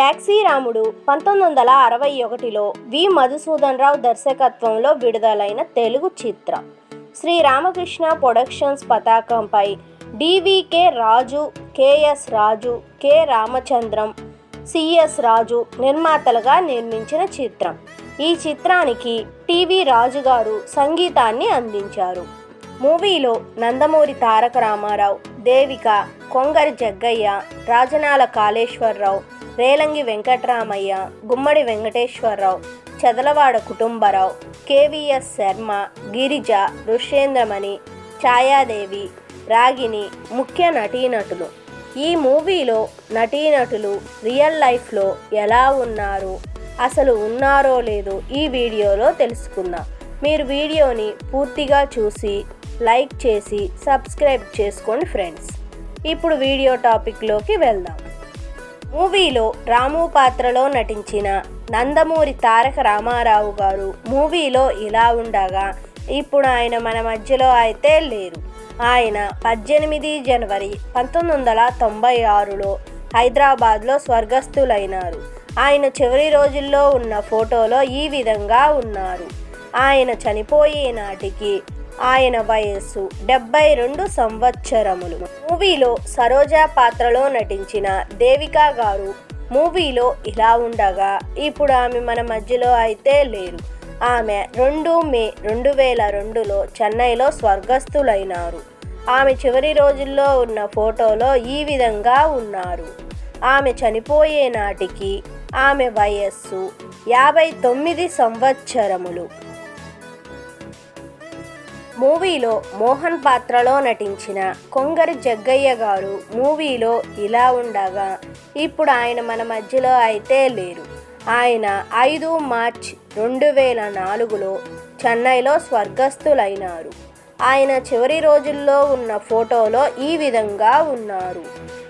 Taxi రాముడు పంతొమ్మిది వందల అరవై ఒకటిలో వి. మధుసూదన్ రావు దర్శకత్వంలో విడుదలైన తెలుగు చిత్రం. శ్రీ రామకృష్ణ ప్రొడక్షన్స్ పతాకంపై DVK Raju KS Raju K. Ramachandram CS Raju నిర్మాతలుగా నిర్మించిన చిత్రం. ఈ చిత్రానికి టివి రాజు గారు సంగీతాన్ని అందించారు. మూవీలో నందమూరి తారక రామారావు దేవిక కొంగరి జగ్గయ్య రాజనాల కాళేశ్వరరావు రేలంగి వెంకట్రామయ్య గుమ్మడి వెంకటేశ్వరరావు చదలవాడ కుటుంబరావు కేవీఎస్ శర్మ గిరిజ ఋషేంద్రమణి ఛాయాదేవి రాగిని ముఖ్య నటీనటులు. ఈ మూవీలో నటీనటులు రియల్ లైఫ్లో ఎలా ఉన్నారు అసలు ఉన్నారో లేదో ఈ వీడియోలో తెలుసుకుందాం. మీరు వీడియోని పూర్తిగా చూసి లైక్ చేసి సబ్స్క్రైబ్ చేసుకోండి ఫ్రెండ్స్. ఇప్పుడు వీడియో టాపిక్లోకి వెళ్దాం. మూవీలో రాము పాత్రలో నటించిన నందమూరి తారక రామారావు గారు మూవీలో ఇలా ఉండగా ఇప్పుడు ఆయన మన మధ్యలో అయితే లేరు. ఆయన పద్దెనిమిది జనవరి పంతొమ్మిది వందల తొంభై ఆరులో హైదరాబాద్లో స్వర్గస్థులైనారు. ఆయన చివరి రోజుల్లో ఉన్న ఫోటోలో ఈ విధంగా ఉన్నారు. ఆయన చనిపోయే నాటికి ఆయన వయస్సు డెబ్బై రెండు సంవత్సరములు. మూవీలో సరోజా పాత్రలో నటించిన దేవికా గారు మూవీలో ఇలా ఉండగా ఇప్పుడు ఆమె మన మధ్యలో అయితే లేరు. ఆమె రెండు మే రెండు వేల రెండులో చెన్నైలో స్వర్గస్థులైనారు. ఆమె చివరి రోజుల్లో ఉన్న ఫోటోలో ఈ విధంగా ఉన్నారు. ఆమె చనిపోయే నాటికి ఆమె వయస్సు యాభై తొమ్మిది సంవత్సరములు. మూవీలో మోహన్ పాత్రలో నటించిన కొంగరి జగ్గయ్య గారు మూవీలో ఇలా ఉండగా ఇప్పుడు ఆయన మన మధ్యలో అయితే లేరు. ఆయన ఐదు మార్చ్ రెండు వేల నాలుగులో చెన్నైలో స్వర్గస్థులైనారు. ఆయన చివరి రోజుల్లో ఉన్న ఫోటోలో ఈ విధంగా ఉన్నారు.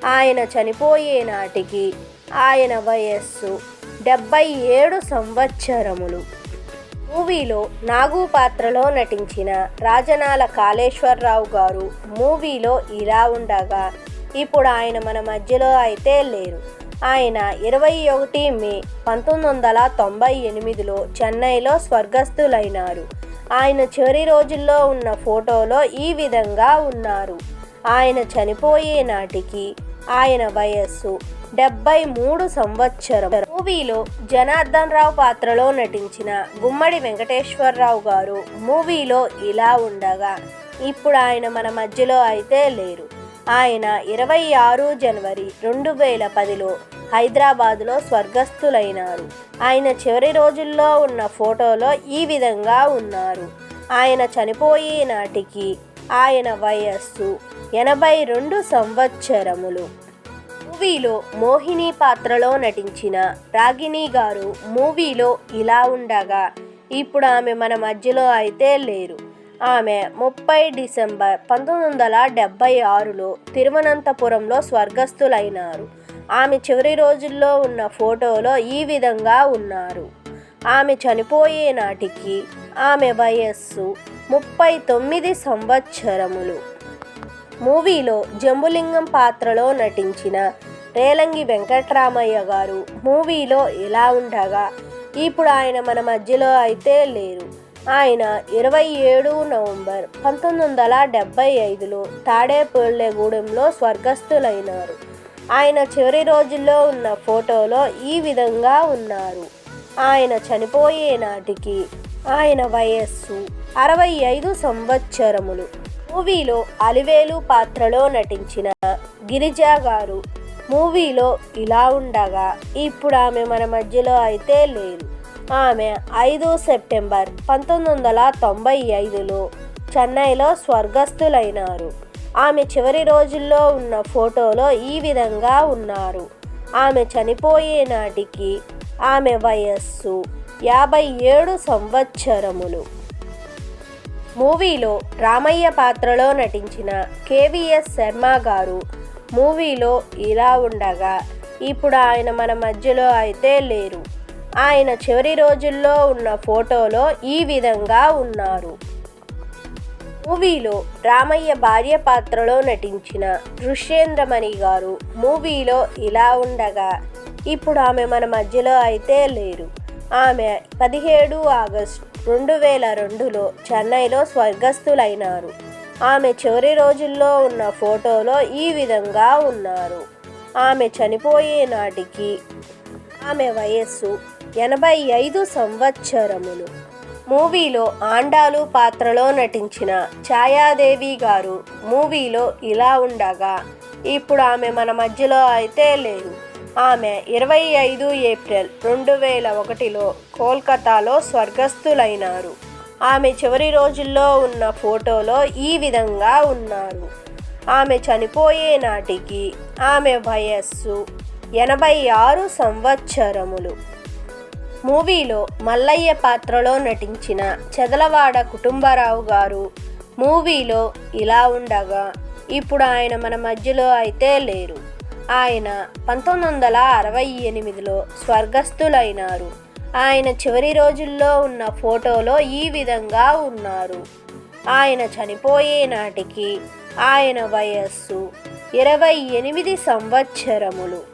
ఆయన చనిపోయే నాటికి ఆయన వయస్సు డెబ్బై ఏడు సంవత్సరములు. మూవీలో నాగు పాత్రలో నటించిన రాజనాల కాళేశ్వరరావు గారు మూవీలో ఇలా ఉండగా ఇప్పుడు ఆయన మన మధ్యలో అయితే లేరు. ఆయన ఇరవై ఒకటి మే పంతొమ్మిది వందల తొంభై ఎనిమిదిలో చెన్నైలో స్వర్గస్థులైనారు. ఆయన చివరి రోజుల్లో ఉన్న ఫోటోలో ఈ విధంగా ఉన్నారు. ఆయన చనిపోయే నాటికి ఆయన వయస్సు డెబ్బై మూడు సంవత్సరం. మూవీలో జనార్దన్ రావు పాత్రలో నటించిన గుమ్మడి వెంకటేశ్వరరావు గారు మూవీలో ఇలా ఉండగా ఇప్పుడు ఆయన మన మధ్యలో అయితే లేరు. ఆయన ఇరవై ఆరు జనవరి రెండు వేల పదిలో హైదరాబాదులో స్వర్గస్థులైనారు. ఆయన చివరి రోజుల్లో ఉన్న ఫోటోలో ఈ విధంగా ఉన్నారు. ఆయన చనిపోయే నాటికి ఆయన వయస్సు ఎనభై రెండు సంవత్సరములు. మూవీలో మోహిని పాత్రలో నటించిన రాగిణి గారు మూవీలో ఇలా ఉండగా ఇప్పుడు ఆమె మన మధ్యలో అయితే లేరు. ఆమె ముప్పై డిసెంబర్ పంతొమ్మిది వందల డెబ్బై ఆరులో తిరువనంతపురంలో స్వర్గస్థులైనారు. ఆమె చివరి రోజుల్లో ఉన్న ఫోటోలో ఈ విధంగా ఉన్నారు. ఆమె చనిపోయే నాటికి ఆమె వయస్సు ముప్పై తొమ్మిది సంవత్సరములు. మూవీలో జంబులింగం పాత్రలో నటించిన రేలంగి వెంకట్రామయ్య గారు మూవీలో ఇలా ఉండగా ఇప్పుడు ఆయన మన మధ్యలో అయితే లేరు. ఆయన ఇరవై ఏడు నవంబర్ పంతొమ్మిది వందల డెబ్బై ఐదులో తాడేపల్లెగూడెంలో స్వర్గస్థులైనారు. ఆయన చివరి రోజుల్లో ఉన్న ఫోటోలో ఈ విధంగా ఉన్నారు. ఆయన చనిపోయే నాటికి ఆయన వయస్సు అరవై ఐదు సంవత్సరములు. మూవీలో అలివేలు పాత్రలో నటించిన గిరిజా గారు మూవీలో ఇలా ఉండగా ఇప్పుడు ఆమె మన మధ్యలో అయితే లేదు. ఆమె ఐదు సెప్టెంబర్ పంతొమ్మిది వందల తొంభై ఐదులో చెన్నైలో స్వర్గస్థులైనారు. ఆమె చివరి రోజుల్లో ఉన్న ఫోటోలో ఈ విధంగా ఉన్నారు. ఆమె చనిపోయే నాటికి ఆమె వయస్సు యాభై ఏడు సంవత్సరములు. మూవీలో రామయ్య పాత్రలో నటించిన కేవీఎస్ శర్మ గారు మూవీలో ఇలా ఉండగా ఇప్పుడు ఆయన మన మధ్యలో అయితే లేరు. ఆయన చివరి రోజుల్లో ఉన్న ఫోటోలో ఈ విధంగా ఉన్నారు. మూవీలో రామయ్య భార్య పాత్రలో నటించిన దృశ్యేంద్రమణి గారు మూవీలో ఇలా ఉండగా ఇప్పుడు ఆమె మన మధ్యలో అయితే లేరు. ఆమె పదిహేడు ఆగస్టు రెండు వేల రెండులో చెన్నైలో స్వర్గస్థులైనారు. ఆమె చివరి రోజుల్లో ఉన్న ఫోటోలో ఈ విధంగా ఉన్నారు. ఆమె చనిపోయే నాటికి ఆమె వయస్సు ఎనభై ఐదు సంవత్సరములు. మూవీలో ఆండాలు పాత్రలో నటించిన ఛాయాదేవి గారు మూవీలో ఇలా ఉండగా ఇప్పుడు ఆమె మన మధ్యలో అయితే లేదు. ఆమె ఇరవై ఐదు ఏప్రిల్ రెండు వేల ఒకటిలో కోల్కతాలో స్వర్గస్థులైనారు. ఆమె చివరి రోజుల్లో ఉన్న ఫోటోలో ఈ విధంగా ఉన్నారు. ఆమె చనిపోయే నాటికి ఆమె వయస్సు ఎనభై ఆరు సంవత్సరములు. మూవీలో మల్లయ్య పాత్రలో నటించిన చెదలవాడ కుటుంబరావు గారు మూవీలో ఇలా ఉండగా ఇప్పుడు ఆయన మన మధ్యలో అయితే లేరు. ఆయన పంతొమ్మిది వందల అరవై ఎనిమిదిలో స్వర్గస్థులైనారు. ఆయన చివరి రోజుల్లో ఉన్న ఫోటోలో ఈ విధంగా ఉన్నారు. ఆయన చనిపోయే నాటికి ఆయన వయస్సు ఇరవై ఎనిమిది సంవత్సరములు.